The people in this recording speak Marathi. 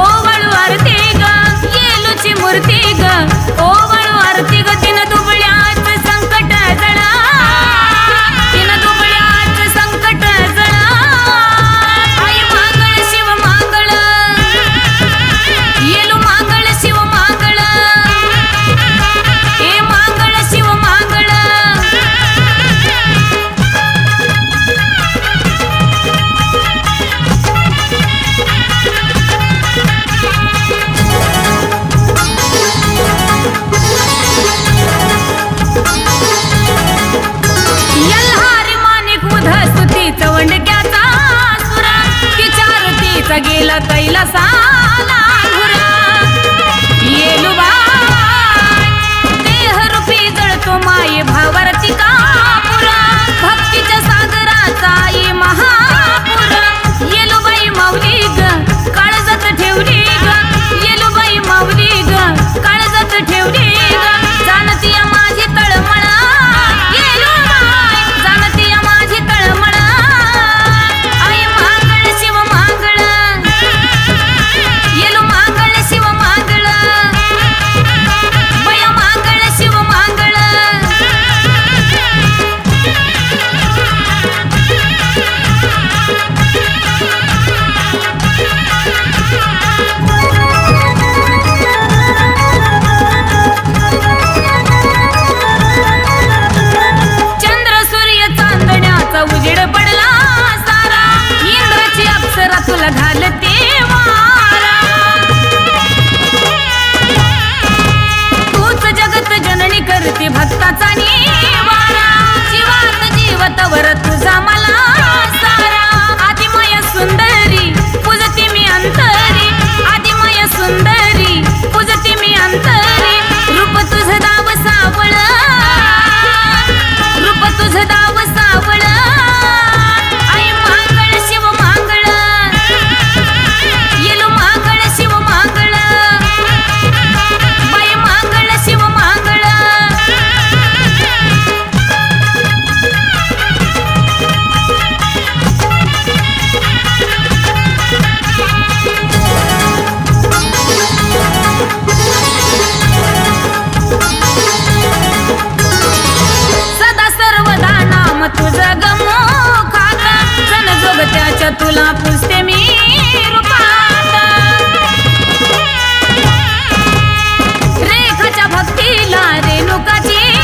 Oh! देहरूपी जळतो माये भावारची का भक्तीच्या घालते त्याच्या तुला पुसते मी रेखाच्या भक्तीला रेणुकाची